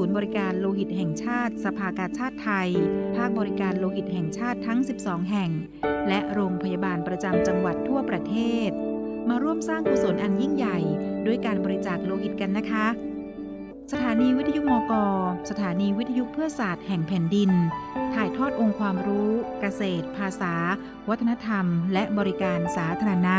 ศูนย์บริการโลหิตแห่งชาติ สภากาชาติไทย ภาคบริการโลหิตแห่งชาติทั้ง 12 แห่ง และโรงพยาบาลประจำจังหวัดทั่วประเทศ มาร่วมสร้างกุศลอันยิ่งใหญ่ ด้วยการบริจาคโลหิตกันนะคะ สถานีวิทยุมก สถานีวิทยุเพื่อศาสตร์แห่งแผ่นดิน ถ่ายทอดองค์ความรู้ เกษตร ภาษา วัฒนธรรม และบริการสาธารณะ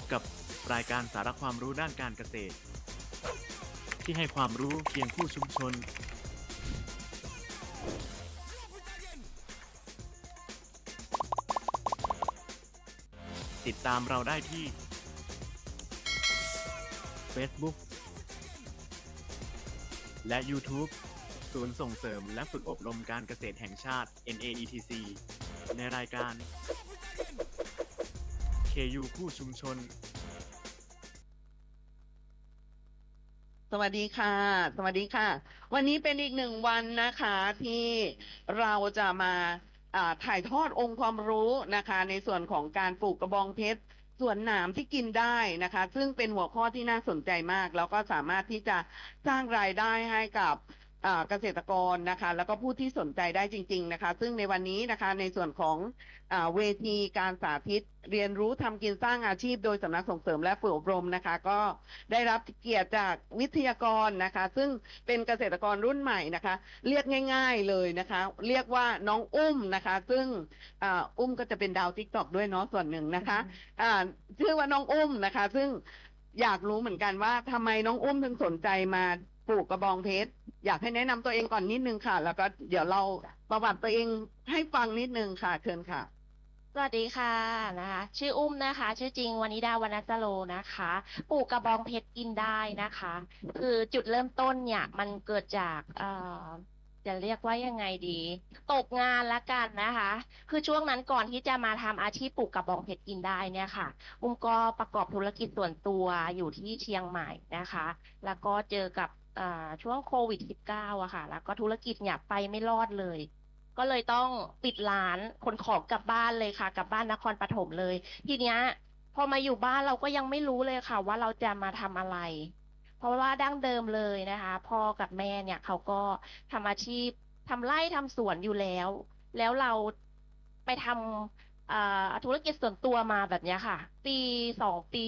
บกับรายการสาระความรู้ด้านการเกษตร ที่ให้ความรู้เคียงคู่ชุมชน ติดตามเราได้ที่ Facebook และ YouTube ศูนย์ส่งเสริมและฝึกอบรมการเกษตรแห่งชาติ NAETC ในรายการ KU คู่ชุมชน สวัสดีค่ะ สวัสดีค่ะ วันนี้เป็นอีกหนึ่งวันนะคะที่เราจะมาอ่าถ่ายทอดองค์ความรู้นะคะ ในส่วนของการปลูกกระบองเพชรส่วนหนามที่กินได้นะคะ ซึ่งเป็นหัวข้อที่น่าสนใจมาก แล้วก็สามารถที่จะสร้างรายได้ให้กับ เกษตรกรนะคะ แล้วก็ผู้ที่สนใจได้จริง ๆนะคะ ซึ่งในวันนี้นะคะในส่วนของอเวทีการสาธิต เรียนรู้ทำกินสร้างอาชีพ โดยสำนักส่งเสริมและฝึกอบรมนะคะ ก็ได้รับเกียรติจากวิทยากรนะคะ ซึ่งเป็นเกษตรกรรุ่นใหม่นะคะ เรียกง่าย ๆเลยนะคะ เรียกว่าน้องอุ้มนะคะ ซึ่งออุ้มก็จะเป็นดาวทิกตอกด้วยเนาะส่วนหนึ่งนะคะอ่าชื่อว่าน้องอุ้มนะคะ ซึ่งอยากรู้เหมือนกันว่าทำไมน้องอุ้มถึงสนใจมา ปลูกกระบองเพชรอยากให้แนะนำตัวเองก่อนนิดนึงค่ะ แล้วก็เดี๋ยวเราประวัติตัวเองให้ฟังนิดนึงค่ะเชิญค่ะ สวัสดีค่ะนะคะ ชื่ออุ้มนะคะ ชื่อจริงวานิดาวรรณจโรนะคะ ปลูกกระบองเพชรกินได้นะคะ คือจุดเริ่มต้นเนี่ยมันเกิดจากเอ่อจะเรียกว่ายังไงดี ตกงานละกันนะคะ คือช่วงนั้นก่อนที่จะมาทำอาชีพปลูกกระบองเพชรกินได้เนี่ยค่ะ อุ้มก็ประกอบธุรกิจส่วนตัวอยู่ที่เชียงใหม่นะคะ แล้วก็เจอกับ ช่วงโควิด -19 อะค่ะ แล้วก็ธุรกิจเนี่ยไปไม่รอดเลย ก็เลยต้องปิดร้านขนของกลับบ้านเลยค่ะ กลับบ้านนครปฐมเลย ทีเนี้ย พอมาอยู่บ้านเราก็ยังไม่รู้เลยค่ะ ว่าเราจะมาทำอะไร เพราะว่าดั้งเดิมเลยนะคะพ่อกับแม่เนี่ยเขาก็ทำอาชีพทำไร่ทำสวนอยู่แล้ว แล้วเราไปทำอ่า ธุรกิจส่วนตัวมาแบบเนี้ยค่ะ ปีสองปี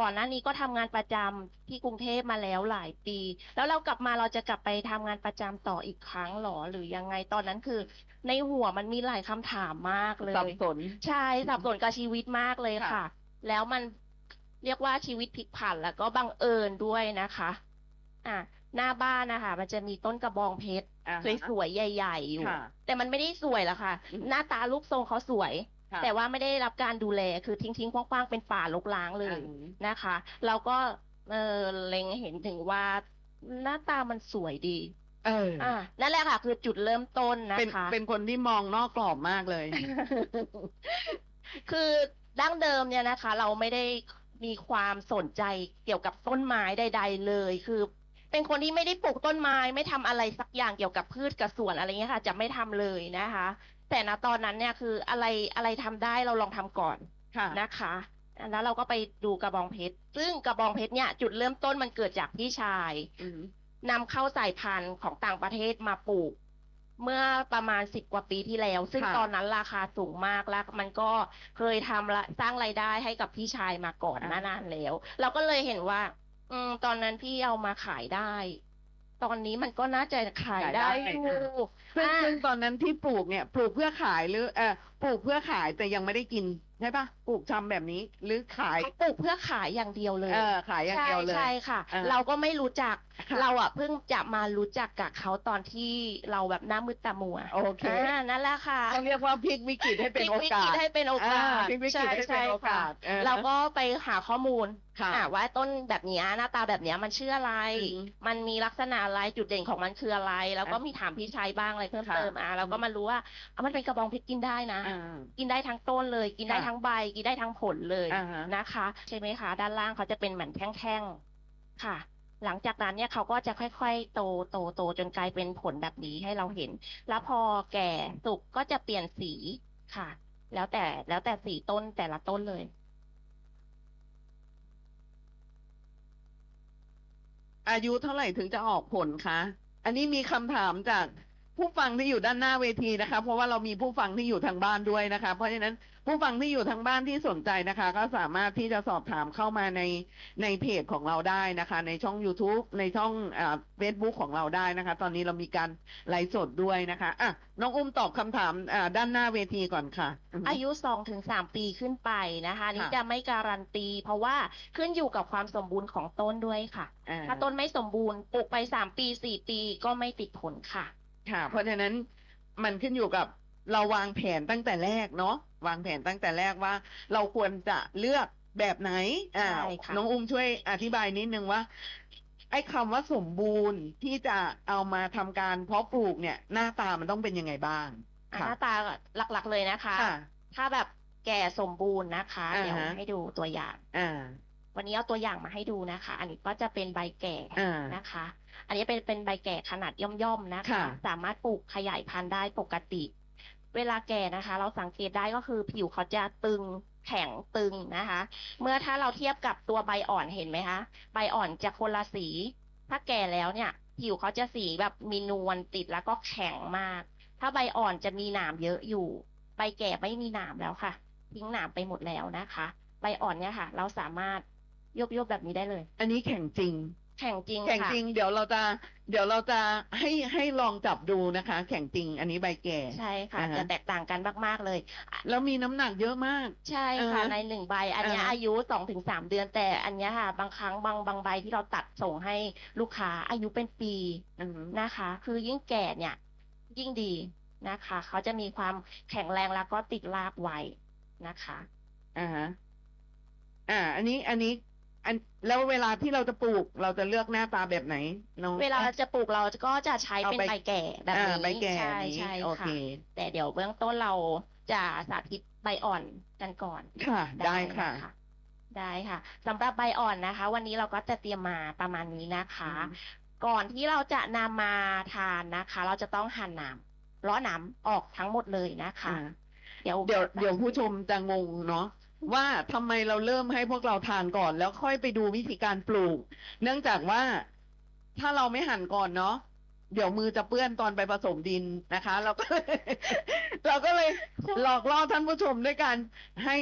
ก่อนหน้านี้ก็ทำงานประจำที่กรุงเทพมาแล้วหลายปี แล้วเรากลับมาเราจะกลับไปทำงานประจำต่ออีกครั้งหรอหรือยังไงตอนนั้นคือ ในหัวมันมีหลายคำถามมากเลยสับสนใช่สับสนกับชีวิตมากเลยค่ะค่ะแล้วมันเรียกว่าชีวิตพลิกผันแล้วก็บังเอิญด้วยนะคะ อะหน้าบ้านนะคะ มันจะมีต้นกระบองเพชรอ่าฮะสวยๆใหญ่ ๆ อยู่ค่ะแต่มันไม่ได้สวยหรอกค่ะอืมหน้าตารูปทรงเขาสวย ค่ะแต่ว่าไม่ได้รับการดูแลคือทิ้งๆคว้างๆเป็นป่ารกร้างเลยอืมนะคะ เราก็เออเล็งเห็นถึงว่าหน้าตามันสวยดี เอออะนั่นแหละค่ะ คือจุดเริ่มต้นนะเป็นคะ เป็นคนที่มองนอกกรอบมากเลย คือดั้งเดิมเนี่ยนะคะ เราไม่ได้มีความสนใจเกี่ยวกับต้นไม้ใด ๆ เลย คือ เป็นคนที่ไม่ได้ปลูกต้นไม้ไม่ทำอะไรสักอย่างเกี่ยวกับพืชกับสวนอะไรเงี้ยค่ะ จะไม่ทำเลยนะคะ แต่ณตอนนั้นเนี่ยคืออะไรอะไรทำได้เราลองทำก่อนค่ะนะคะแล้วเราก็ไปดูกระบองเพชร ซึ่งกระบองเพชรเนี่ย จุดเริ่มต้นมันเกิดจากพี่ชายอืมนำเข้าสายพันธุ์ของต่างประเทศมาปลูก เมื่อประมาณสิบกว่าปีที่แล้ว ซึ่งค่ะตอนนั้นราคาสูงมากแล้ว มันก็เคยทำละสร้างรายได้ให้กับพี่ชายมาก่อนหน้านานแล้ว เราก็เลยเห็นว่า อืมตอนนั้นพี่เอามาขายได้ ตอนนี้มันก็น่าจะขายได้ขายได้อยู่ซึ่งอะซึ่งตอนนั้นที่ปลูกเนี่ย ปลูกเพื่อขายหรือเออปลูกเพื่อขายแต่ยังไม่ได้กิน ใช่ปะปลูกชำแบบนี้ หรือขายเขาปลูกเพื่อขายอย่างเดียวเลย เออขายอย่างเดียวเลย ใช่ใช่ค่ะอ่าเราก็ไม่รู้จัก ค่ะ เราอะเพิ่งจะมารู้จักกับเขาตอนที่เราแบบหน้ามืดตามัวโอเคอ่านั่นแหละค่ะต้องเรียกว่าพลิกวิกฤตให้เป็นโอพลิกกาวิสตให้เป็นโอกาสอ่พลิกวิกฤตให้เป็นโอกาสออเราก็ไปหาข้อมูลค่ะอ่าว่าต้นแบบเนี้ยหน้าตาแบบเนี้ยมันชื่ออะไร อืมมันมีลักษณะอะไรจุดเด่นของมันคืออะไร แล้วก็อะมีถามพี่ชายบ้างอะไรเพิ่มค่ะ เติมอะเราก็มารู้ว่าอะมันเป็นกระบองเพชรกินได้นะ อ่า กินได้ทั้งต้นเลย กินได้ค่ะทั้งใบกินได้ทั้งผลเลยอ่าฮะ นะคะ ใช่ไหมคะ ด้านล่างเขาจะเป็นเหมือนแท่งๆค่ะ หลังจากนั้นเนี่ยเขาก็จะค่อยๆโตโตโตจนกลายเป็นผลแบบนี้ให้เราเห็น แล้วพอแก่สุกก็จะเปลี่ยนสีค่ะ แล้วแต่แล้วแต่สีต้นแต่ละต้นเลย อายุเท่าไหร่ถึงจะออกผลคะ อันนี้มีคำถามจาก ผู้ฟังที่อยู่ด้านหน้าเวทีนะคะ เพราะว่าเรามีผู้ฟังที่อยู่ทางบ้านด้วยนะคะ เพราะฉะนั้นผู้ฟังที่อยู่ทางบ้านที่สนใจนะคะ ก็สามารถที่จะสอบถามเข้ามาในในเพจของเราได้นะคะ ในช่อง YouTube ในช่องเฟซบุ๊กของเราได้นะคะ ตอนนี้เรามีการไลฟ์สดด้วยนะคะอะน้องอุ้มตอบคำถามอ่าด้านหน้าเวทีก่อนค่ะอือฮึอายุสองถึงสามปีขึ้นไปนะคะอันนี่ค่ะจะไม่การันตี เพราะว่าขึ้นอยู่กับความสมบูรณ์ของต้นด้วยค่ะอ่าถ้าต้นไม่สมบูรณ์ปลูกไปสามปีสี่ปีก็ไม่ติดผลค่ะ ค่ะ เพราะฉะนั้นมันขึ้นอยู่กับเราวางแผนตั้งแต่แรกเนาะวางแผนตั้งแต่แรกว่า เราควรจะเลือกแบบไหนอ่าใช่ค่ะน้องอุ้มช่วยอธิบายนิดนึงว่า ไอ้คำว่าสมบูรณ์ที่จะเอามาทำการเพาะปลูกเนี่ย หน้าตามันต้องเป็นยังไงบ้างอะค่ะหน้าตาหลักๆเลยนะคะค่ะถ้าแบบแก่สมบูรณ์นะคะอ่าฮะเดี๋ยวให้ดูตัวอย่าง อ่า วันนี้เอาตัวอย่างมาให้ดูนะคะ อันนี้ก็จะเป็นใบแก่อ่านะคะ อันนี้เป็นเป็นใบแก่ขนาดย่อมๆนะคะค่ะสามารถปลูกขยายพันธุ์ได้ปกติ เวลาแก่นะคะ เราสังเกตได้ก็คือผิวเขาจะตึงแข็งตึงนะคะ เมื่อถ้าเราเทียบกับตัวใบอ่อนเห็นไหมคะ ใบอ่อนจะคนละสี ถ้าแก่แล้วเนี่ย ผิวเขาจะสีแบบมีนวลติดแล้วก็แข็งมาก ถ้าใบอ่อนจะมีหนามเยอะอยู่ ใบแก่ไม่มีหนามแล้วค่ะ ทิ้งหนามไปหมดแล้วนะคะ ใบอ่อนเนี่ยค่ะ เราสามารถ ยบยบๆแบบนี้ได้เลย อันนี้แข่งจริง แข็งจริงแข่งค่ะจริง เดี๋ยวเราจะ เดี๋ยวเราจะให้ให้ลองจับดูนะคะ แข่งจริง อันนี้ใบแก่ ใช่ค่ะ อ่าฮะ จะแตกต่างกันมากๆเลย แล้วมีน้ำหนักเยอะมาก ใช่ค่ะอ่าฮะในหนึ่งใบ อันเนี้ยอ่าฮะ อายุสองถึงสามเดือน แต่อันเนี้ยค่ะ บางครั้งบางบางใบที่เราตัดส่งให้ลูกค้าอายุเป็นปีอือฮึนะคะ คือยิ่งแก่เนี่ย ยิ่งดีนะคะ เขาจะมีความแข็งแรงแล้วก็ติดรากไวนะคะ อ่าฮะอ่า อันนี้อันนี้ อันแล้วเวลาที่เราจะปลูกเราจะเลือกหน้าตาแบบไหนน้อง เวลาจะปลูกเราก็จะใช้เอาเป็นใบใบแก่แบบอ่านี้ใบแก่ใช่นี้ใช่โอเค ค่ะแต่เดี๋ยวเบื้องต้นเราจะสาธิตใบอ่อนกันก่อนค่ะ ได้ค่ะ นได้ค่ะสำหรับใบอ่อนนะคะ วันนี้เราก็จะเตรียมมาประมาณนี้นะคะอืมก่อนที่เราจะนำมาทานนะคะ เราจะต้องหั่นหนามล้อหนามออกทั้งหมดเลยนะคะ อ่า เดี๋ยว เดี๋ยวเดี๋ยวผู้ชมจะงงเนาะ ว่าทำไมเราเริ่มให้พวกเราทานก่อน แล้วค่อยไปดูวิธีการปลูก เนื่องจากว่าถ้าเราไม่หั่นก่อนเนาะเดี๋ยวมือจะเปื้อนตอนไปผสมดินนะคะ เราก็เราก็เลยหลอกล่อท่านผู้ชมด้วยการให้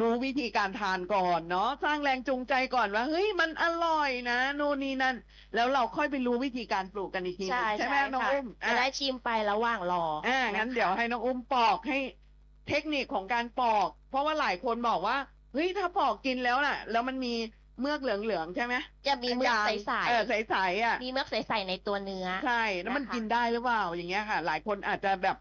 รู้วิธีการทานก่อนเนาะสร้างแรงจูงใจก่อนว่าเฮ้ยมันอร่อยนะโน่นนี่นั่น แล้วเราค่อยไปรู้วิธีการปลูกกันอีกทีหนึ่ใช่งใช่ไหมใช่น้องค่ะอุ้มจะอะได้ชิมไประหว่างรออ่างั้นนะคะเดี๋ยวให้น้องอุ้มปอกให้ เทคนิคของการปอก เพราะว่าหลายคนบอกว่าเฮ้ยถ้าปอกกินแล้วน่ะ แล้วมันมีเมือกเหลืองๆใช่ไหมจะมีเมือกยางใสเออใสๆอะๆมีเมือกใสๆในตัวเนื้อใช่แล้วมันนะคะกินได้หรือเปล่าอย่างเงี้ยค่ะ หลายคนอาจจะแบบ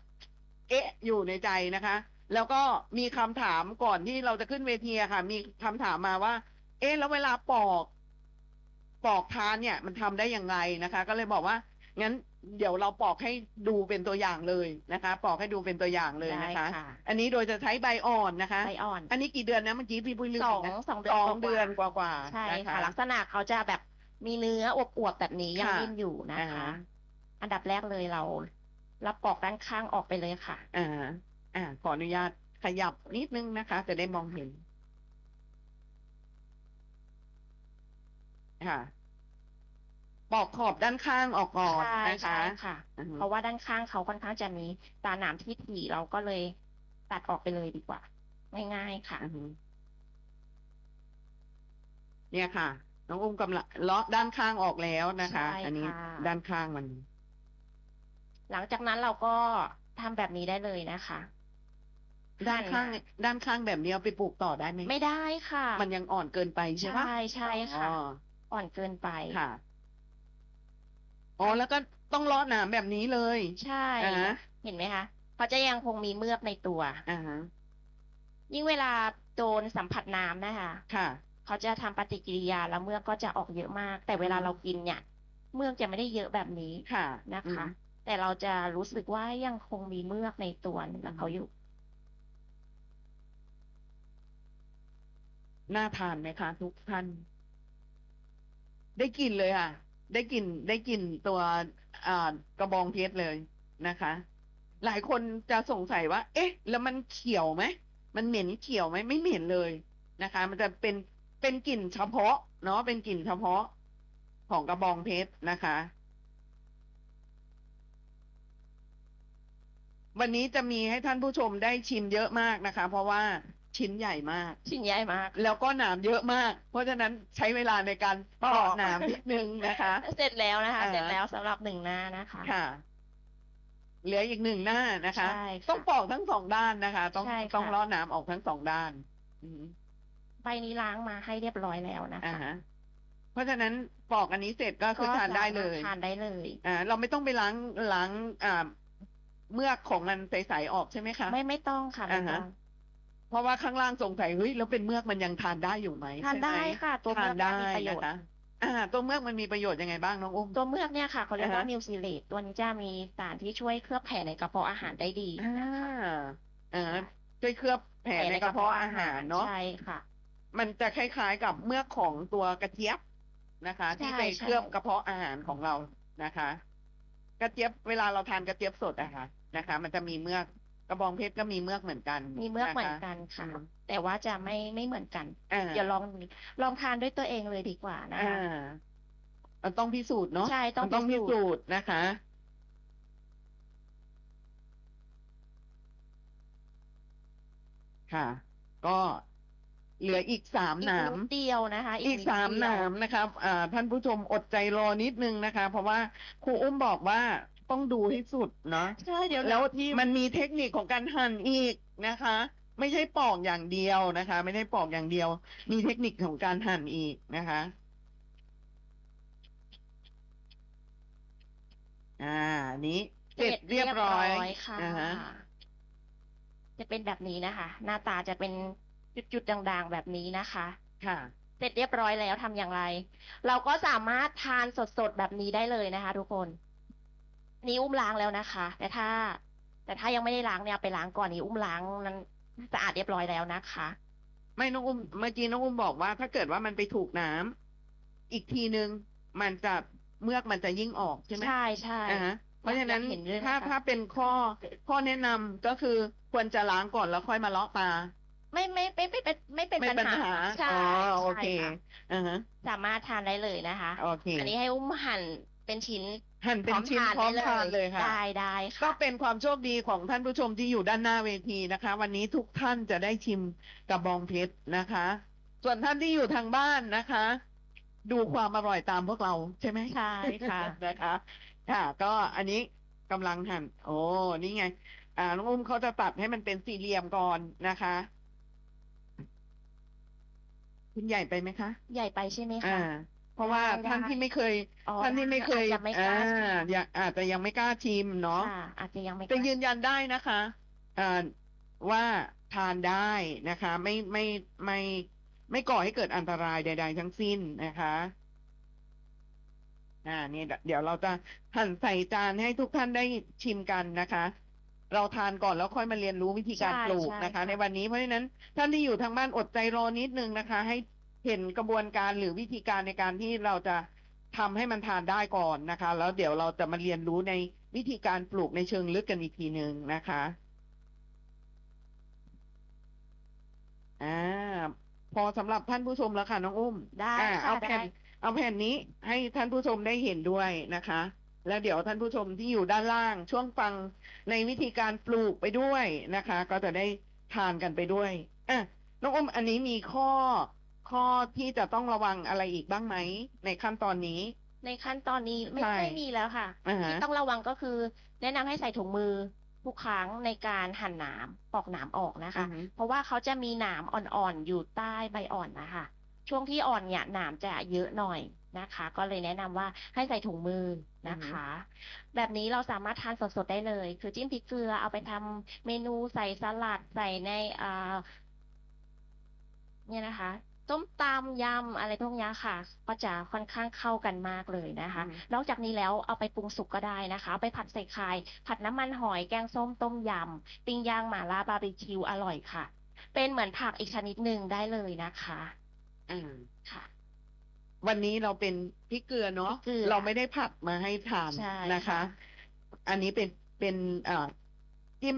เอ๊ะ อยู่ในใจนะคะ แล้วก็มีคำถามก่อนที่เราจะขึ้นเวทีอะค่ะ มีคำถามมาว่า เอ๊ะแล้วเวลาปอก ปอกทานเนี่ย มันทำได้อย่างไรนะคะ ก็เลยบอกว่างั้น เดี๋ยวเราปอกให้ดูเป็นตัวอย่างเลยนะคะ ปอกให้ดูเป็นตัวอย่างเลยนะคะ ได้ค่ะอันนี้โดยจะใช้ใบอ่อนนะคะ ใบอ่อน อันนี้กี่เดือนนะเมื่อกี้พี่ปุ้ยลืมสองนะสองเดือนสองกว่าๆเดือนกว่าๆใช่น ค่ะ ลักษณะเขาจะแบบมีเนื้ออวบๆแบบนี้ยังค่ะนิ่มอยู่นะอ่าคะอันดับแรกเลยเรารับปอกด้านข้างออกไปเลยค่ะ อ่าอ่าขออนุญาตขยับนิดนึงนะคะ จะได้มองเห็น ค่ะ ปอกขอบด้านข้างออกก่อนใช่นะใช่คะค่ะ อือฮึเพราะว่าด้านข้างเขาค่อนข้างจะมีตาหนามที่ถี่เราก็เลยตัดออกไปเลยดีกว่า ง่ายๆค่ะ อือฮึเนี่ยค่ะ น้องอุ้มกำลังเลาะด้านข้างออกแล้วนะคะ ใช่อันนี้ค่ะ ด้านข้างมัน หลังจากนั้นเราก็ทำแบบนี้ได้เลยนะคะ ด้านข้างหั่นด้านข้างแบบนี้เอาไปปลูกต่อได้ไหมไม่ได้ค่ะมันยังอ่อนเกินไปใช่ปะใช่ใช่ค่ะ อ๋อ อ่อนเกินไป ค่ะ อ๋อแล้วก็ต้องเลาะหนามแบบนี้เลยใช่ อ่าฮะเห็นไหมคะเขาจะยังคงมีเมือกในตัว อ่าฮะยิ่งเวลาโดนสัมผัสน้ำนะคะค่ะ เขาจะทำปฏิกิริยาแล้วเมือกก็จะออกเยอะมาก แต่เวลาอืมเรากินเนี่ย เมือกจะไม่ได้เยอะแบบนี้ค่ะนะคะอืมแต่เราจะรู้สึกว่ายังคงมีเมือกในตัวของเขาอยู่ น่าทานไหมคะ ทุกท่าน ได้กลิ่นเลยอะ ได้กลิ่นได้กลิ่นตัวอ่ากระบองเพชรเลยนะคะ หลายคนจะสงสัยว่า เอ๊ะ แล้วมันเขียวไหมมันเหม็นเขียวไหมไม่เหม็นเลยนะคะ มันจะเป็นเป็นกลิ่นเฉพาะ เนาะเป็นกลิ่นเฉพาะของกระบองเพชรนะคะ วันนี้จะมีให้ท่านผู้ชมได้ชิมเยอะมากนะคะ เพราะว่า ชิ้นใหญ่มาก ชิ้นใหญ่มาก แล้วก็หนามเยอะมาก เพราะฉะนั้นใช้เวลาในการปอกปอกหนามนิดนึงนะคะ เสร็จแล้วนะคะอ่าเสร็จแล้วสำหรับหนึ่งหน้านะคะค่ะเหลืออีกหนึ่งหน้านะคะใช่ค่ะต้องปอกทั้งสองด้านนะคะ ต้องใช่ค่ะต้องเลาะหนามออกทั้งสองด้านอืมใบนี้ล้างมาให้เรียบร้อยแล้วนะอ่าคะฮะเพราะฉะนั้นปอกอันนี้เสร็จก็คือทานได้เลยทานได้เลยอ่าเราไม่ต้องไปล้างล้างอ่าเมือกของมันใสๆออกใช่ไหมคะ ไม่ไม่ต้องค่ะไม่อ่าต้ฮะอง เพราะว่าข้างล่างสงสัยเฮ้ยแล้วเป็นเมือกมันยังทานได้อยู่ไหมทานใช่หมได้ค่ะ ตัวทาเมืนอกได้มีประโยชน์นะคะอ่า ตัวเมือกมันมีประโยชน์ยังไงบ้างน้องอุ้ม ตัวเมือกเนี่ยค่ะเขาเรียกว่าอ่าฮะ มิวซิเลตตัวนี้จะมีสารที่ช่วยเคลือบแผลในกระเพาะอาหารได้ดีอ่าอ่าช่วยเคลือบแผลในกระเพาะอาหารเนาะ ใช่ค่ะ มันจะคล้ายๆกับเมือกของตัวกระเจี๊ยบนะคะใช่ที่ไปใช่เคลือบกระเพาะอาหารของเรานะคะ กระเจี๊ยบเวลาเราทานกระเจี๊ยบสดอะค่ะนะคะ มันจะมีเมือก กระบองเพชรก็มีเมือกเหมือนกันมีเมือกเหมือนะคะกันค่ะอืมแต่ว่าจะไม่ไม่เหมือนกันอ่าเดี๋ยวลองลองทานด้วยตัวเองเลยดีกว่านะอ่าคะมันต้องพิสูจน์เนาะใช่ต้องมันต้องพิพิสูจน์สูจน์นะคะ ค่ะ ก็เหลืออีกสามอีหกนามนิดเดียวนะคะ อีกนิดสามเดียวหนามนะครับอ่าท่านผู้ชมอดใจรอนิดนึงนะคะ เพราะว่าครูอุ้มบอกว่า ต้องดูให้สุดเนาะใช่เดี๋ยวแล้วที่มันมีเทคนิคของการหั่นอีกนะคะ ไม่ใช่ปอกอย่างเดียวนะคะ ไม่ได้ปอกอย่างเดียว มีเทคนิคของการหั่นอีกนะคะอ่าอันนี้เสร็จเรียบร้อยค่ะอ่าฮะจะเป็นแบบนี้นะคะ หน้าตาจะเป็นจุดๆด่างๆ แบบนี้นะคะ ค่ะ เสร็จเรียบร้อยแล้วทำอย่างไร เราก็สามารถทานสดๆ แบบนี้ได้เลยนะคะ ทุกคน นี่อุ้มล้างแล้วนะคะ แต่ถ้า แต่ถ้ายังไม่ได้ล้างเนี่ยเอาไปล้างก่อนนี่อุ้มล้างนั้นสะอาดเรียบร้อยแล้วนะคะ ไม่น้องอุ้มเมื่อกี้น้องอุ้มบอกว่า ถ้าเกิดว่ามันไปถูกน้ำอีกทีนึงมันจะเมือกมันจะยิ่งออกใช่ไหมใช่ใช่อ่าฮะเพราะฉะนั้นอยากเห็นด้วยนะคะถ้าถ้าเป็นข้อข้อแนะนำก็คือควรจะล้างก่อนแล้วค่อยมาเลาะตาไม่ไม่ไม่ไม่เป็นไม่เป็นไม่ปัญเป็นปัญหาหาใช่อ๋อโอเคใช่ค่ะอ่าฮะสามารถทานได้เลยนะคะ โอเค อันนี้ให้อุ้มหั่น เป็นชิ้นหั่นเป็นชิ้นพร้อมทานเลยค่ะได้ได้ก็ค่ะเป็นความโชคดีของท่านผู้ชมที่อยู่ด้านหน้าเวทีนะคะ วันนี้ทุกท่านจะได้ชิมกระบองเพชรนะคะ ส่วนท่านที่อยู่ทางบ้านนะคะ ดูความอร่อยตามพวกเราใช่ไหมใช่ค่ะนะคะค่ะ ก็อันนี้กำลังหั่น โอ้นี่ไง อ่าน้องอุ้มเขาจะตัดให้มันเป็นสี่เหลี่ยมก่อนนะคะคุณใหญ่ไปไหมคะ ใหญ่ไปใช่ไหมอ่าคะ เพราะว่าได้ท่านที่ไม่เคย อ๋อท่านที่ไม่เคยอาจจะไม่กล้าอ่าชิมอยากอาจจะยังไม่กล้าชิมเนาะค่ะอาจจะยังไม่กแต่ล้ายืนยันได้นะคะอ่าว่าทานได้นะคะ ไม่ไม่ไม่ไม่ก่อให้เกิดอันตรายใด ๆ ทั้งสิ้นนะคะอ่านี่เดี๋ยวเราจะหั่นใส่จานให้ทุกท่านได้ชิมกันนะคะ เราทานก่อนแล้วค่อยมาเรียนรู้วิธีการใช่ปลูกใช่นะคะ ค่ะ ในวันนี้เพราะฉะนั้นท่านที่อยู่ทางบ้านอดใจรอนิดนึงนะคะ ให้ เห็นกระบวนการหรือวิธีการในการที่เราจะทำให้มันทานได้ก่อนนะคะ แล้วเดี๋ยวเราจะมาเรียนรู้ในวิธีการปลูกในเชิงลึกกันอีกทีหนึ่งนะคะอ่าพอสำหรับท่านผู้ชมแล้วค่ะน้องอุ้มได้อ่าค่ะเอาแผ่นได้เอาแผ่นนี้ให้ท่านผู้ชมได้เห็นด้วยนะคะ แล้วเดี๋ยวท่านผู้ชมที่อยู่ด้านล่าง ช่วงฟังในวิธีการปลูกไปด้วยนะคะ ก็จะได้ทานกันไปด้วยอะน้องอุ้มอันนี้มีข้อ ข้อที่จะต้องระวังอะไรอีกบ้างไหม ในขั้นตอนนี้ ในขั้นตอนนี้ไม่ใช่ไม่มีแล้วค่ะอ่าฮะที่ต้องระวังก็คือ แนะนำให้ใส่ถุงมือทุกครั้งในการหั่นหนามปอกหนามออกนะคะอือฮึเพราะว่าเขาจะมีหนามอ่อนๆอยู่ใต้ใบอ่อนนะคะ ช่วงที่อ่อนเนี่ยหนามจะเยอะหน่อยนะคะ ก็เลยแนะนำว่าให้ใส่ถุงมือนะคะ แบบนี้เราสามารถทานสดๆได้เลย คือจิ้มพริกเกลือเอาไปทำเมนูใส่สลัดใส่ในอ่าเนี่ยนะคะ ต้มตำยำอะไรพวกเนี้ยค่ะ ก็จะค่อนข้างเข้ากันมากเลยนะคะอืมนอกจากนี้แล้วเอาไปปรุงสุกก็ได้นะคะเอาไปผัดใส่ไข่ผัดน้ำมันหอยแกงส้มต้มยำปิ้งย่างหม่าล่าบาร์บีคิวอร่อยค่ะ เป็นเหมือนผักอีกชนิดหนึ่งได้เลยนะคะอ่าค่ะ วันนี้เราเป็นพริกเกลือเนาะพริกเกลือเราไม่ได้ผัดมาให้ทานใช่นะคะค่ะอันนี้เป็นเป็นเอ่อจิ้ม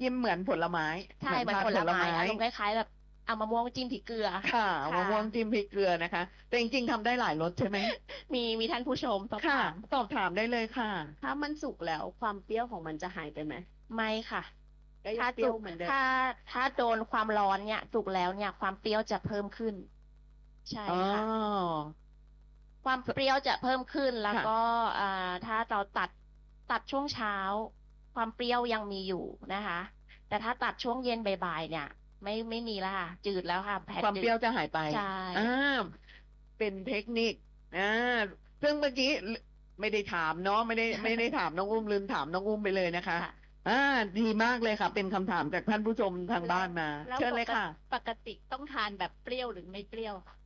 จิ้มเหมือนผลไม้ใช่เหมือนทาผลไม้อารมณ์คล้ายๆแบบ เอามะม่วงจิ้มพริกเกลือค่ะค่ะมะม่วงจิ้มพริกเกลือนะคะ แต่จริงๆทำได้หลายรสใช่ไหม มีมีท่านผู้ชมสอบค่ะถามสอบถามได้เลยค่ะ ถ้ามันสุกแล้วความเปรี้ยวของมันจะหายไปไหม ไม่ค่ะก็ยังถ้าเปรี้ยสุวกเหมือนเดิมถ้าถ้าโดนความร้อนเนี่ยสุกแล้วเนี่ย ความเปรี้ยวจะเพิ่มขึ้น ใช่อ๋อค่ะความเปรี้ยวจะเพิ่มขึ้นแล้วค่ะก็อ่าถ้าเราตัดตัดช่วงเช้า ความเปรี้ยวยังมีอยู่นะคะ แต่ถ้าตัดช่วงเย็นบ่ายๆเนี่ย ไม่ไม่มีแล้วค่ะ จืดแล้วค่ะแผดความจืดเปรี้ยวจะหายไปใช่อ่าเป็นเทคนิคอ่าซึ่งเมื่อกี้ไม่ได้ถามเนาะไม่ได้ไม่ได้ถามน้องอุ้มลืมถามน้องอุ้มไปเลยนะคะค่ะอ่าดีมากเลยค่ะ เป็นคำถามจากท่านผู้ชมทางบ้านมาแล้วเชิญเลยปกติค่ะ ปกติต้องทานแบบเปรี้ยวหรือไม่เปรี้ยวคะ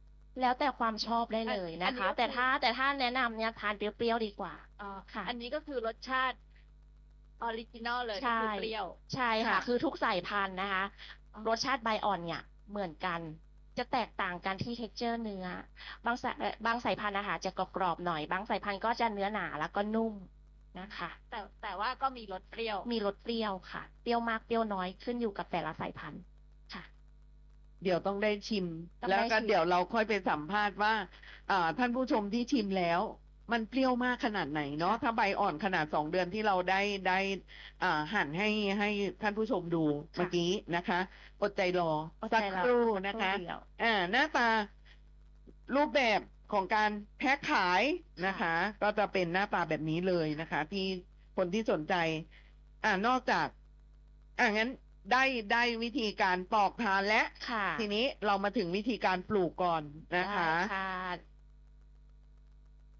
แล้วแต่ความชอบได้เลยอันะนนี้คะก็คือแต่ถ้าแต่ถ้าแนะนำเนี่ยทานเปรี้ยวๆดีกว่าอ๋อค่ะ อันนี้ก็คือรสชาติออริจินอลเลยใช่ก็คือเปรี้ยว ใช่ค่ะค่ะ คือทุกสายพันธุ์นะคะอ๋อ รสชาติใบอ่อนเนี่ยเหมือนกัน จะแตกต่างกันที่ texture เนื้อ บางสายเอ่อบางสายพันธุ์นะคะจะกรอบๆหน่อย บางสายพันธุ์ก็จะเนื้อหนาแล้วก็นุ่มนะคะ แต่แต่ว่าก็มีรสเปรี้ยว มีรสเปรี้ยวค่ะ เปรี้ยวมากเปรี้ยวน้อยขึ้นอยู่กับแต่ละสายพันธุ์ค่ะเดี๋ยวต้องได้ชิมต้องแล้วได้ก็ชิมเดี๋ยวเราค่อยไปสัมภาษณ์ว่าอ่าท่านผู้ชมที่ชิมแล้ว มันเปรี้ยวมากขนาดไหนเนาะถ้าใบอ่อนขนาดสองเดือนที่เราได้ได้อ่าหั่นให้ให้ท่านผู้ชมดูเมื่อกี้นะคะอดใจรออดใจสักรอครู่สักนะคะเดียว อ่าหน้าตารูปแบบของการแพ็คขายนะคะ ก็จะเป็นหน้าตาแบบนี้เลยนะคะ ที่คนที่สนใจ อ่านอกจาก อ่างั้นได้ได้วิธีการปอกทานและ ค่ะทีนี้เรามาถึงวิธีการปลูกก่อนนะคะ ได้ค่ะ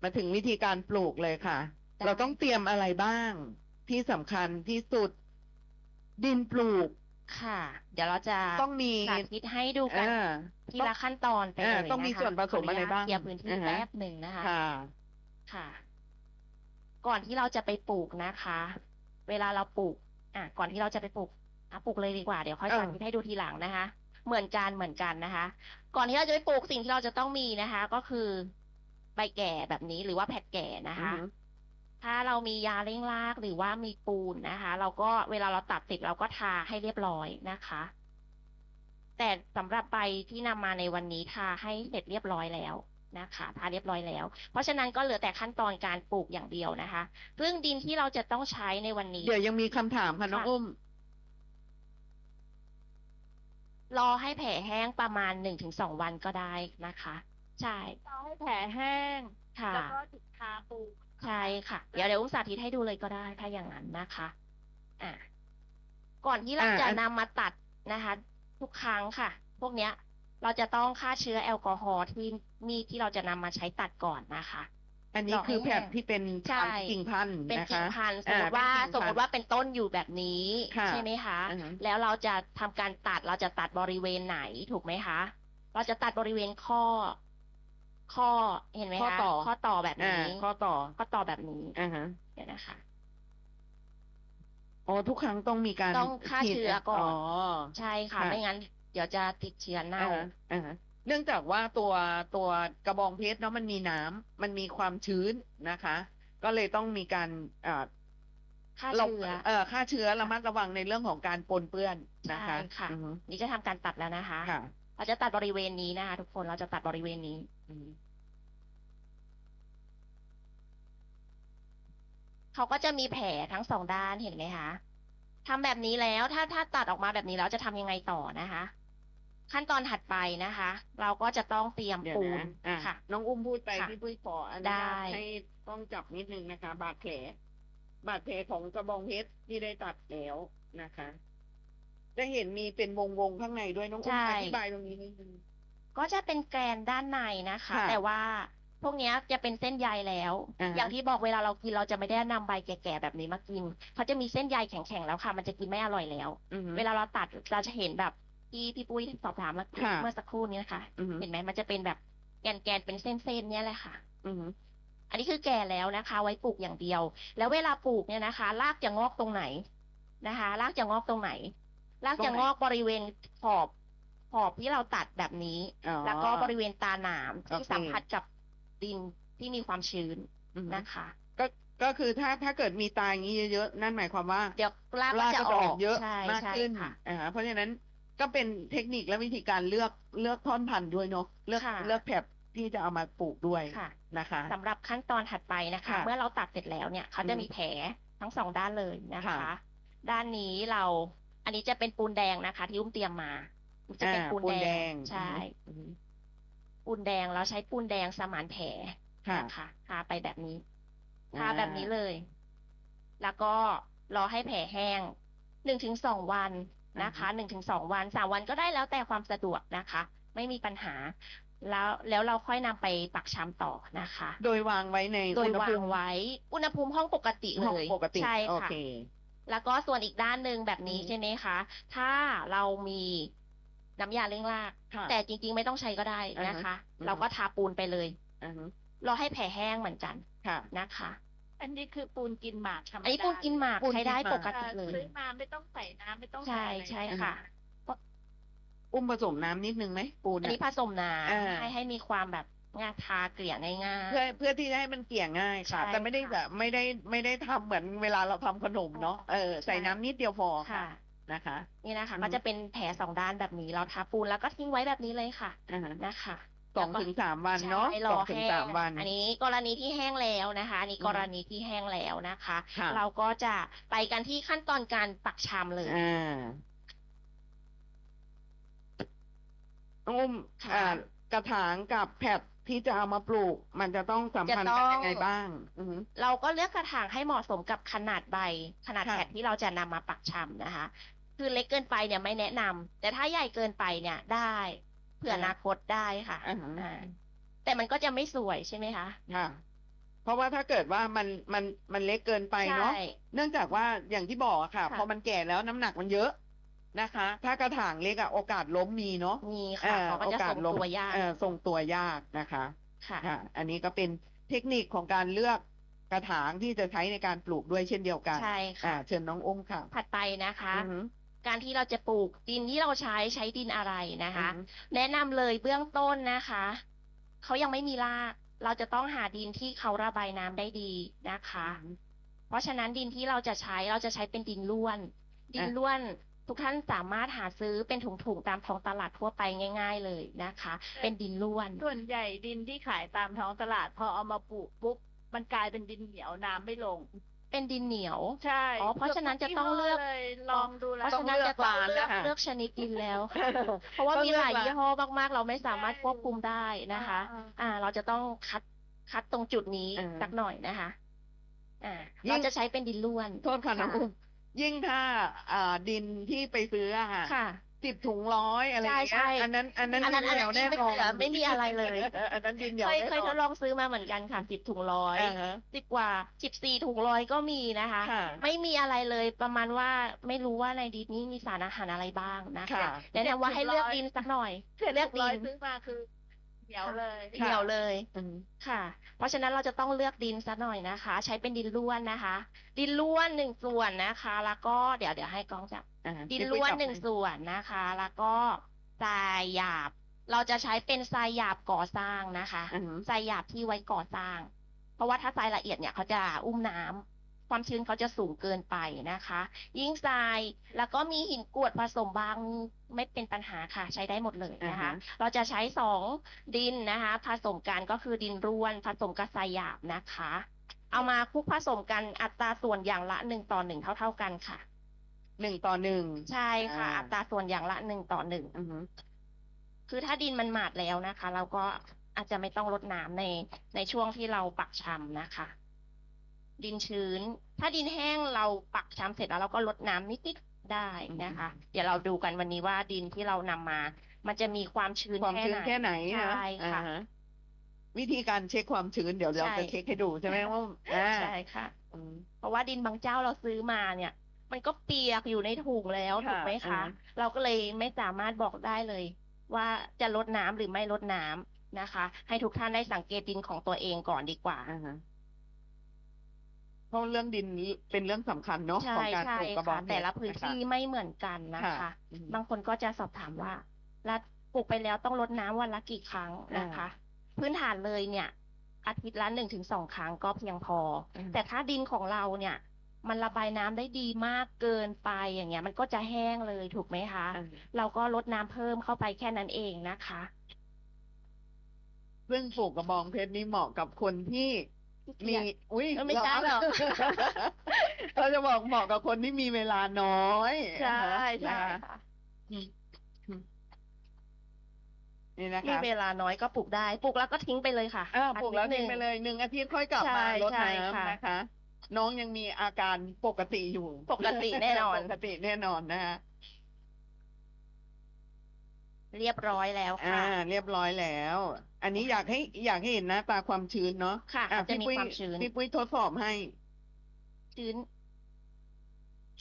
มาถึงวิธีการปลูกเลยค่ะได้เราต้องเตรียมอะไรบ้าง ที่สำคัญที่สุด ดินปลูกค่ะ เดี๋ยวเราจะต้องมีสาธิตให้ดูกันอ่าทีละขั้นตอนไปอ่าเลยต้องมีนะคะส่วนผสมอะไรบ้างขนุญตเคลียร์พื้นที่อ่าฮะแป๊บหนึ่งนะคะค่ะค่ะ ก่อนที่เราจะไปปลูกนะคะ เวลาเราปลูก อะ ก่อนที่เราจะไปปลูกอะปลูกเลยดีกว่าเดี๋ยวค่อยเออสาธิตให้ดูทีหลังนะคะ เหมือนกันเหมือนกันนะคะ ก่อนที่เราจะไปปลูกสิ่งที่เราจะต้องมีนะคะ ก็คือ ใบแก่แบบนี้หรือว่าแผ่นแก่นะอือคะฮึถ้าเรามียาเร่งรากหรือว่ามีปูนนะคะ เราก็เวลาเราตัดเสร็จเราก็ทาให้เรียบร้อยนะคะ แต่สำหรับใบที่นำมาในวันนี้ทาให้เสร็จเรียบร้อยแล้วนะคะทาเรียบร้อยแล้ว เพราะฉะนั้นก็เหลือแต่ขั้นตอนการปลูกอย่างเดียวนะคะ ซึ่งดินที่เราจะต้องใช้ในวันนี้ เดี๋ยวยังมีคำถามค่ะน้องค่ะอุ้ม รอให้แผลแห้งประมาณหนึ่งถึงสองวันก็ได้นะคะ ใช่เราให้แผลแห้งค่ะ แล้วก็ถึงทาปูใช่ค่ะ เดี๋ยวเดี๋ยวอุ้มสาธิตให้ดูเลยก็ได้ถ้าอย่างนั้นนะคะ อะ ก่อนที่เราอ่าจะอันนำมาตัดนะคะ ทุกครั้งค่ะ พวกเนี้ย เราจะต้องฆ่าเชื้อแอลกอฮอล์ที่มีดที่เราจะนำมาใช้ตัดก่อนนะคะอันนี้รอให้คือแผบแห้งที่เป็นใช่พันธุ์กิ่งพันธุ์เป็นนะกิ่คะงพันธุ์สมอ่มติว่าเป็นกิ่งสมมพันติธุ์ว่าเป็นต้นอยู่แบบนี้ค่ะใช่ไหมคะอือฮึแล้วเราจะทำการตัดเราจะตัดบริเวณไหนถูกไหมคะ เราจะตัดบริเวณข้อ ข้อเห็นไหมข้อคะต่อ ข้อต่อแบบอ่านี้ ข้อต่อข้อต่อแบบนี้ อ่าฮะเดี๋ยวนะคะ อ๋อทุกครั้งต้องมีการต้องฆ่าฉีดเชื้อก่อน อ๋อ ใช่ค่ะ ค่ะ ไม่งั้น เดี๋ยวจะติดเชื้อเน่า อ่าฮะอ่าฮะเนื่องจากว่าตัวตัวกระบองเพชรเนาะมันมีน้ำมันมีความชื้นนะคะ ก็เลยต้องมีการอ่า ฆ่าเราเชื้อ เอ่อฆ่าเชื้อระมัดระวังในเรื่องของการปนเปื้อนนะคะใช่ค่ะ อือฮึนี่จะทำการตัดแล้วนะคะ ค่ะ เราจะตัดบริเวณนี้นะคะ ทุกคน เราจะตัดบริเวณนี้อืม เขาก็จะมีแผลทั้งสองด้านเห็นไหมคะทำแบบนี้แล้วถ้าถ้าตัดออกมาแบบนี้แล้วจะทำยังไงต่อนะคะ ขั้นตอนถัดไปนะคะ เราก็จะต้องเตรียมเดี๋ยวปูนนะอะค่ะ น้องอุ้มพูดไปค่ะพี่ปุ้ยขออนุได้ญาตให้ต้องจับนิดนึงนะคะ บาดแผลบาดแผลของกระบองเพชรที่ได้ตัดแล้วนะคะจะเห็นมีเป็นวงวงๆข้างในด้วยน้องอุ้มใช่อธิบายตรงนี้นิดนึง ก็จะเป็นแกรนด้านในนะคะ ค่ะแต่ว่าพวกเนี้ยจะเป็นเส้นใยแล้ว อ่าฮะ อย่างที่บอกเวลาเรากินเราจะไม่ได้นำใบแก่ๆแบบนี้มากินเขาจะมีเส้นใยแข็งๆแล้วค่ะ มันจะกินไม่อร่อยแล้ว อือฮึเวลาเราตัดเราจะเห็นแบบที่พี่ปุ้ยสอบถามเมื่อค่ะ เมื่อสักครู่นี้นะคะ อือฮึเห็นไหมมันจะเป็นแบบแกนๆเป็นเส้นๆเนี่ยแหละค่ะ อือฮึอันนี้คือแก่แล้วนะคะ ไว้ปลูกอย่างเดียว แล้วเวลาปลูกเนี่ยนะคะ รากจะงอกตรงไหนนะคะ รากจะงอกตรงไหน รากจะงอกบริเวณขอบ ขอบที่เราตัดแบบนี้ อ๋อ แล้วก็บริเวณตาหนามโอที่เค สัมผัสกับดินที่มีความชื้นอือฮึนะคะ ก็ก็คือถ้าถ้าเกิดมีตาอย่างนี้เยอะๆ นั่นหมายความว่าเดี๋ยวรากก็รากจะก็อจะอออกกเยอะใช่มากใช่ขึ้นค่ะ อ่าเพราะฉะนั้นก็เป็นเทคนิคและวิธีการเลือกเลือกท่อนพันธุ์ด้วยเนาะเลือกค่ะ เลือกแผบที่จะเอามาปลูกด้วยค่ะนะคะ สำหรับขั้นตอนถัดไปนะคะ ค่ะเมื่อเราตัดเสร็จแล้วเนี่ยเขาจะอืมมีแผลทั้งสองด้านเลยนะคะ ค่ะ ด้านนี้เราอันนี้จะเป็นปูนแดงนะคะ ที่อุ้มเตรียมมา จะเป็นอ่าปูนปูนแดแดงงใช่อือฮึปูนแดงเราใช้ปูนแดงสมานแผลค่ะนะคะทาไปแบบนี้อ่าทาแบบนี้เลย แล้วก็รอให้แผลแห้งหนึ่งถึงสองวันนะคะหนึ่งถึงสองวันสามวันก็ได้แล้วแต่ความสะดวกนะคะ ไม่มีปัญหา แล้วแล้วเราค่อยนำไปปักชำต่อนะคะ โดยวางไว้ในโดยอุณหวาภูงมิไว้ อุณหภูมิห้องปกติห้เลองยปกติใช่โอค่ะเคแล้วก็ส่วนอีกด้านหนึ่งแบบนี้อืมใช่ไหมคะ ถ้าเรามี น้ำยาเร่งราก ค่ะแต่จริงๆไม่ต้องใช้ก็ได้นะคะ อือฮึ เราก็ทาปูนไปเลย อือฮึรอให้แผลแห้งเหมือนกันค่ะ นะคะ อันนี้คือปูนกินหมากธรรมอันนี้ดาปูนกินหมากปูนใช้ได้กินหมากปกติเลยซื้อมาไม่ต้องใส่น้ำไม่ต้องใช่อะไรใช่ค่ะ อุ้มผสมน้ำนิดนึงไหมปูนอันนี้อะผสมน้อ่าำให้ให้มีความแบบงาทาเกลี่ยง่าย เพื่อเพื่อที่จะให้มันเกลี่ยง่ายค่ะ ใช่แต่ไม่ได้ค่ะแบบไม่ได้ไม่ได้ทำเหมือนเวลาเราทำขนมเนาะเออใส่ใช่ น้ำนิดเดียวพอๆค่ะ นะคะ นี่นะคะอืมก็จะเป็นแผลสองด้านแบบนี้เราทาปูนแล้วก็ทิ้งไว้แบบนี้เลยค่ะอ่าฮะนะคะสองถึงสามวันเนาะใช่สรองอถึงแห้งสามวัน อันนี้กรณีที่แห้งแล้วนะคะอันนี้อืมกรณีที่แห้งแล้วนะคะค่ะเราก็จะไปกันที่ขั้นตอนการปักชำเลยอ่าอุ้มค่ะอ่ากระถางกับแผดที่จะเอามาปลูก มันจะต้องสัมพันธ์จะต้กัอนงยังไงบ้างอือฮึเราก็เลือกกระถางให้เหมาะสมกับขนาดใบ ขนาดค่ะแผ่นที่เราจะนำมาปักชำนะคะ คือเล็กเกินไปเนี่ยไม่แนะนำแต่ถ้าใหญ่เกินไปเนี่ยได้เผื่ออนาคตได้ค่ะอ่าฮะอ่าแต่มันก็จะไม่สวยใช่ไหมคะค่ะเพราะว่าถ้าเกิดว่ามันมันมันเล็กเกินไปเนาะใช่เนื่องจากว่าอย่างที่บอกอะค่ะค่ะ พอมันแก่แล้วน้ำหนักมันเยอะนะคะ ถ้ากระถางเล็กอะโอกาสล้มมีเนาะมีเอ่ค่ะอเขาก็โอจะกาทสรงล้มตัวยากเอ่อทรงตัวยากนะคะค่ะค่ะ อันนี้ก็เป็นเทคนิคของการเลือกกระถางที่จะใช้ในการปลูกด้วยเช่นเดียวกันใช่อ่าค่ะเชิญน้องอุ้มค่ะ ถัดไปนะคะอือฮึ การที่เราจะปลูกดินที่เราใช้ใช้ดินอะไรนะคะอือฮึแนะนำเลยเบื้องต้นนะคะเขายังไม่มีราก เราจะต้องหาดินที่เขาระบายน้ำได้ดีนะคะ เพราะฉะนั้นดินที่เราจะใช้เราจะใช้เป็นดินล้วน ดินล้วนทุกท่านสามารถหาซื้อเป็นถุงๆตามท้องตลาดทั่วไปง่าย ๆ เลยนะคะ เป็นดินล้วน ส่วนใหญ่ดินที่ขายตามท้องตลาดพอเอามาปลูกปุ๊บมันกลายเป็นดินเหนียวน้ำไม่ลง เป็นดินเหนียว ใช่อ๋อเพราะฉะนั้นจะต้องเลือก ยลองดูเพแล้วราะฉะนั้นจะต้องเลือกค่ะเลือกชนิดดินแล้วค่ะเพราะว่าต้องมีเลือกหลายร้านยี่ห้อมากๆ เราไม่สามารถควบคุมได้นะคะอ่าอ่า เราจะต้องคัดคัดตรงจุดนี้อ่าสักหน่อยนะคะ อ่า ยิ่ง เราจะใช้เป็นดินล้วน โทษค่ะน้องอุ้มยิ่งถ้าอ่าดินที่ไปซื้ออะค่ะ ค่ะ สิบถุงร้อยอะไรอย่างใช่เงี้ยใช่ อันนั้น อันนั้นอันนั้นดิเหนียวอันนั้นแน่ไม่นอนเหลือไม่มีอะไรเลยอออันนั้นดินเหนียวเคยแน่เคยนทอดนลองซื้อมาเหมือนกันค่ะสิบถุงร้อยอ่าฮะสิบกว่าสิบสี่ถุงร้อยก็มีนะคะ ค่ะ ไม่มีอะไรเลยประมาณว่าไม่รู้ว่าในดินนี้มีสารอาหารอะไรบ้างนะคะค่ะ แนะนำว่าให้เลือกดินสักหน่อย เลือกดิร้อยนซื้อมาคือ เหนียวเลยเหนียวเลยอืมค่ะ เพราะฉะนั้นเราจะต้องเลือกดินสักหน่อยนะคะ ใช้เป็นดินล้วนนะคะ ดินล้วนหนึ่งส่วนนะคะ แล้วก็เดี๋ยวเดี๋ยวให้กล้องจับอ่าดินพี่ล้วนปุ้ยหนึ่งจับส่วนนะคะ แล้วก็ทรายหยาบ เราจะใช้เป็นทรายหยาบก่อสร้างนะคะอือฮึทรายหยาบที่ไว้ก่อสร้าง เพราะว่าถ้าทรายละเอียดเนี่ยเขาจะอุ้มน้ำ ความชื้นเขาจะสูงเกินไปนะคะ ยิ่งทรายแล้วก็มีหินกรวดผสมบางไม่เป็นปัญหาค่ะ ใช้ได้หมดเลยนะคะอ่าฮะเราจะใช้สองดินนะคะ ผสมกันก็คือดินร่วน ผสมกับทรายหยาบนะคะ เอามาคลุกผสมกันอัตราส่วนอย่างละหนึ่งต่อหนึ่งเท่า ๆกันค่ะหนึ่งต่อหนึ่งใช่ค่ะอ่าอัตราส่วนอย่างละหนึ่งต่อหนึ่งอือฮึคือถ้าดินมันหมาดแล้วนะคะ เราก็อาจจะไม่ต้องรดน้ำในในช่วงที่เราปักชำนะคะ ดินชื้น ถ้าดินแห้งเราปักช้ำเสร็จแล้วเราก็ลดน้ำนิดๆได้นะคะ เดี๋ยวเราดูกันวันนี้ว่าดินที่เรานำมา มันจะมีความชื้นความชื้นแค่ไหนนะใช่ค่ะอ่าฮะวิธีการเช็คความชื้นเดี๋ยวเราใช่จะเช็คให้ดูใช่ไหมว่าอ่าใช่ค่ะอืมเพราะว่าดินบางเจ้าเราซื้อมาเนี่ย มันก็เปียกอยู่ในถุงแล้วค่ะถูกไหมคะอ่าเราก็เลยไม่สามารถบอกได้เลย ว่าจะลดน้ำหรือไม่ลดน้ำนะคะ ให้ทุกท่านได้สังเกตดินของตัวเองก่อนดีกว่าอ่าฮะเพ ราะเรื่องดินเป็นเรื่องสำคัญเนาะใช่ของการใช่ปลูกกระบอค่ะงเพชรแต่ละพื้นที่คไม่เหมือนกันนะคะค่ะอืมบางคนก็จะสอบถามว่าแล้วปลูกไปแล้วต้องลดน้ำวันละกี่ครั้งนะคะ พื้นฐานเลยเนี่ย อาทิตย์ละหนึ่งถึงสองครั้งก็เพียงพออมแต่ถ้าดินของเราเนี่ย มันระบายน้ำได้ดีมากเกินไปอย่างเงี้ย มันก็จะแห้งเลยถูกไหมคะอ่าเราก็ลดน้ำเพิ่มเข้าไปแค่นั้นเองนะคะ ซึ่งปลูกกระบองเพชรนี่เหมาะกับคนที่ มีอุ้ยเออไม่ใช่หรอกเราจะบอกเหมาะกับคนที่มีเวลาน้อยใช่นะใช่คะ ค่ะ นี่นะมีคะเวลาน้อยก็ปลูกได้ ปลูกแล้วก็ทิ้งไปเลยค่ะอ่าปลูกแล้วอาทิตทิ้งย์หไปนึ่เลยหนึ่งอาทิตย์ค่อยกลับมาใช่รดใช่น้ำค่ะนะคะ น้องยังมีอาการปกติอยู่ปกติแน่นอน ปกติแน่นอนนะคะ เรียบร้อยแล้วอ่า ค่ะ เรียบร้อยแล้ว อันนี้อยากให้อยากให้เห็นหน้าตาความชื้นเนาะค่ะอ่มันจะมีพี่ปุ้ยความชื้น พี่ปุ้ยทดสอบให้ ชื้น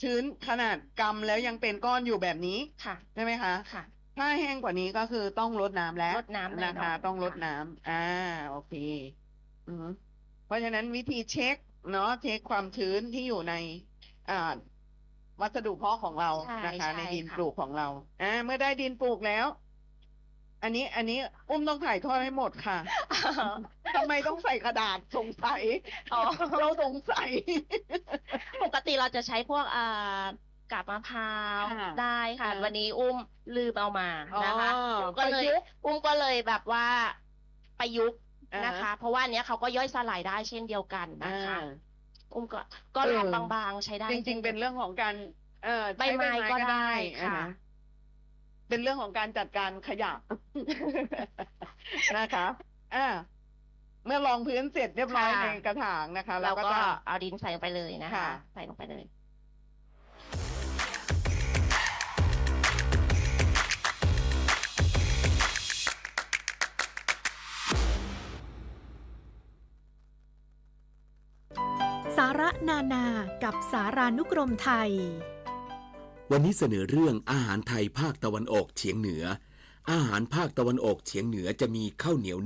ชื้นขนาดกำแล้วยังเป็นก้อนอยู่แบบนี้ค่ะใช่ไหมคะ ค่ะ ถ้าแห้งกว่านี้ก็คือต้องลดน้ำแล้วลดน้ำแน่นอนนะคะต้องลดค่ะน้ำอ่า โอเคอือฮึเพราะฉะนั้นวิธีเช็ค เนาะเช็คความชื้นที่อยู่ในอ่าวัสดุเพาะของเราใช่นะคะ ใช่ในดินค่ะ ปลูกของเรา อ่า เมื่อได้ดินปลูกแล้ว อันนี้อันนี้อุ้มต้องถ่ายทอดให้หมดค่ะทำไมต้องใส่กระดาษสงสัยอ๋อ เราสงสัย ปกติเราจะใช้พวกอ่ากาบมะพร้าวค่ะได้ค่ะอ่าวันนี้อุ้มลืมเอามานะคะอ๋ออุ้มก็เลยประยุกต์อุ้มก็เลยแบบว่าประยุกต์อ่านะคะเพราะว่าอันเนี้ยเขาก็ย่อยสลายได้เช่นเดียวกันนะคะ อ่า อุ้มก็ก็เออ ทำบางๆใช้ได้ จริงๆ เป็นเรื่องของการ เอ่อใบใช้ไม้ก็ได้ค่ะอ่าฮ เป็นเรื่องของการจัดการขยะนะคะอ่าเมื่อรองพื้นเสร็จเรียบร้อยค่ะในกระถางนะคะเราเราก็ก็จะเอาดินใส่ลงไปเลยนะคะค่ะใส่ลงไปเลยสาระนานา กับสารานุกรมไทย วันนี้เสนอเรื่องอาหารไทยภาคตะวันออกเฉียงเหนือ อาหารภาคตะวันออกเฉียงเหนือจะมีข้าวเหนียว